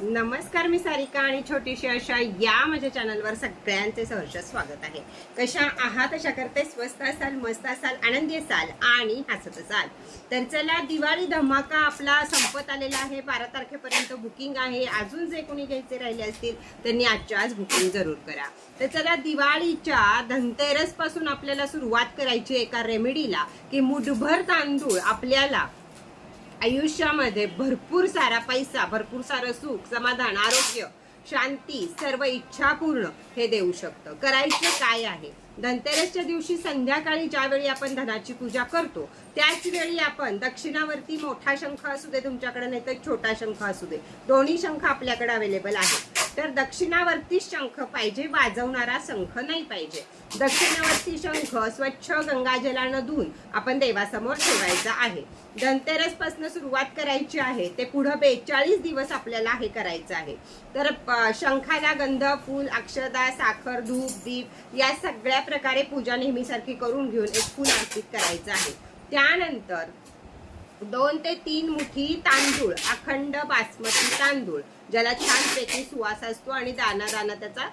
नमस्कार मी सारिका आणि छोटीशी अशा या माझ्या चॅनलवर सगळ्यांचे सहर्ष स्वागत आहे. कशा आहात अशा करते स्वस्त असाल मस्त असाल आनंदी असाल आणि हसत असाल. तर चला दिवाळी धमाका आपला संपत आलेला आहे. बारा तारखेपर्यंत बुकिंग आहे. अजून जे कोणी घ्यायचे राहिले असतील त्यांनी आजच्या आज बुकिंग जरूर करा. तर चला दिवाळीच्या धनतेरसपासून आपल्याला सुरुवात करायची एका रेमेडीला की मुठभर तांदूळ आपल्याला आयुष्यामध्ये भरपूर सारा पैसा भरपूर सारं सुख समाधान आरोग्य शांती सर्व इच्छा पूर्ण हे देऊ शकतं. करायचं काय आहे? धनतेरसच्या दिवशी संध्याकाळी ज्यावेळी आपण धनाची पूजा करतो त्याच वेळी आपण दक्षिणावरती मोठा शंख असू दे तुमच्याकडे नाही तर छोटा शंख असू दे. दोन्ही शंख आपल्याकडे अवेलेबल आहेत. तर दक्षिणावरती शंख पाहिजे वाजवणारा शंख नाही पाहिजे. दक्षिणावरती शंख स्वच्छ गंगाजलानं धुवून आपण देवासमोर ठेवायचा आहे. धनतेरसपासून सुरुवात करायची आहे ते पुढं बेचाळीस दिवस आपल्याला हे करायचं आहे. तर शंखाला गंध फूल अक्षदा साखर धूप दीप या सगळ्या प्रकारे पूजा नेहमीसारखी करून घेऊन एक फूल अर्पित करायचं आहे. त्यानंतर दोन ते तीन मुठी तांदूळ अखंड बासमती तांदूळ ज्याला छानपैकी सुवास असतो आणि दाना दाना त्याचा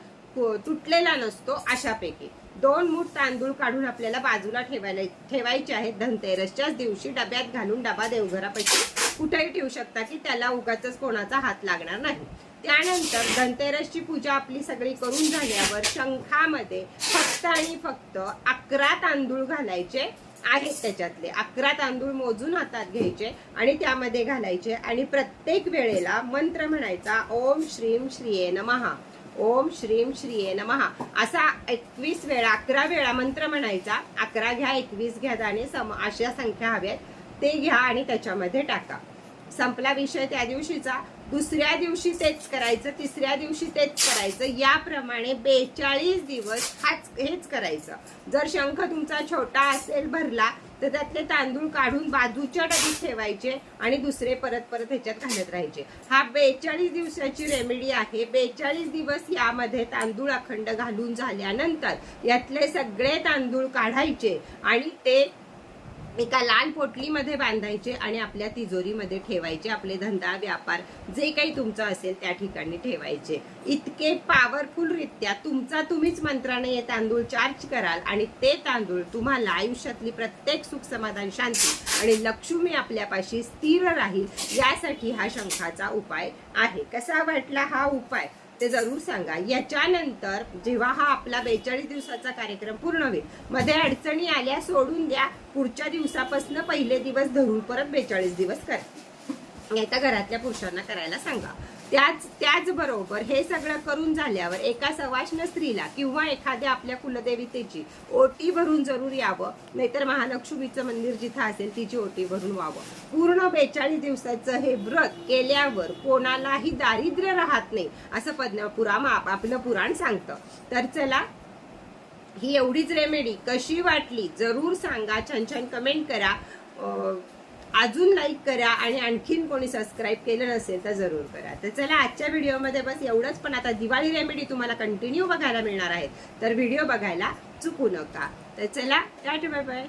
तुटलेला नसतो अशापैकी. दोन मूठ तांदूळ काढून आपल्याला बाजूला ठेवायला ठेवायचे आहेत धनतेरसच्याच दिवशी. डब्यात घालून डबा देवघरापैकी कुठेही ठेवू शकता की त्याला उगाच कोणाचा हात लागणार नाही. त्यानंतर धनतेरसची पूजा आपली सगळी करून झाल्यावर शंखामध्ये फक्त आणि फक्त अकरा तांदूळ घालायचे. आहेत त्याच्यातले. अकरा तांदूळ मोजून हातात घ्यायचे आणि त्यामध्ये घालायचे. आणि प्रत्येक वेळेला मंत्र म्हणायचा ओम श्रीम श्रीये नमहा ओम श्रीम श्रीये नमहा असा एकवीस वेळा अकरा वेळा मंत्र म्हणायचा. अकरा घ्या एकवीस घ्या आणि सम अशा संख्या हव्यात. ते घ्या आणि त्याच्यामध्ये टाका. संपला विषय त्या दिवशीचा. दुसऱ्या दिवशी तेच करायचं तिसऱ्या दिवशी तेच करायचं. याप्रमाणे बेचाळीस दिवस हाच हेच करायचं. जर शंख तुमचा छोटा असेल भरला तर त्यातले तांदूळ काढून बाजूच्या डबीत ठेवायचे आणि दुसरे परत परत ह्याच्यात घालत राहायचे. हा बेचाळीस दिवसाची रेमेडी आहे. बेचाळीस दिवस यामध्ये तांदूळ अखंड घालून झाल्यानंतर यातले सगळे तांदूळ काढायचे आणि ते एका लाल पोटलीमध्ये बांधायचे आणि आपल्या तिजोरीमध्ये ठेवायचे आपले धंदा व्यापार जे काही तुमचं असेल त्या ठिकाणी ठेवायचे. इतके पॉवरफुलरित्या तुमचा तुम्हीच मंत्राने हे तांदूळ चार्ज कराल आणि ते तांदूळ तुम्हाला आयुष्यातली प्रत्येक सुख समाधान शांती आणि लक्ष्मी आपल्यापाशी स्थिर राहील यासाठी हा शंखाचा उपाय आहे. कसा वाटला हा उपाय? ते जरूर सांगा. याच्यानंतर जेव्हा हा आपला बेचाळीस दिवसाचा कार्यक्रम पूर्ण होईल मध्ये अडचणी आल्या सोडून द्या. पुढच्या दिवसापासून पहिले दिवस धरून परत बेचाळीस दिवस करा आता घरातल्या पुरुषांना करायला सांगा. त्याच त्याचबरोबर हे सगळं करून झाल्यावर एका सवाष्ण स्त्रीला किंवा एखाद्या आपल्या कुलदेवतेची ओटी भरून जरूर यावं. नाहीतर महालक्ष्मीचं मंदिर जिथं असेल तिची ओटी भरून व्हावं. पूर्ण बेचाळीस दिवसाचं हे व्रत केल्यावर कोणालाही दारिद्र्य राहत नाही असं पद्म पुराण आपलं पुराण सांगतं. तर चला ही एवढीच रेमेडी कशी वाटली? जरूर सांगा. छान छान कमेंट करा. अं, अजून लाईक करा आणि आणखीन कोणी सबस्क्राईब केलं नसेल तर जरूर करा. तर चला आजच्या व्हिडिओमध्ये बस एवढंच. पण आता दिवाळी रेमेडी तुम्हाला कंटिन्यू बघायला मिळणार आहे. तर व्हिडिओ बघायला चुकू नका. तर चला टाटा बाय बाय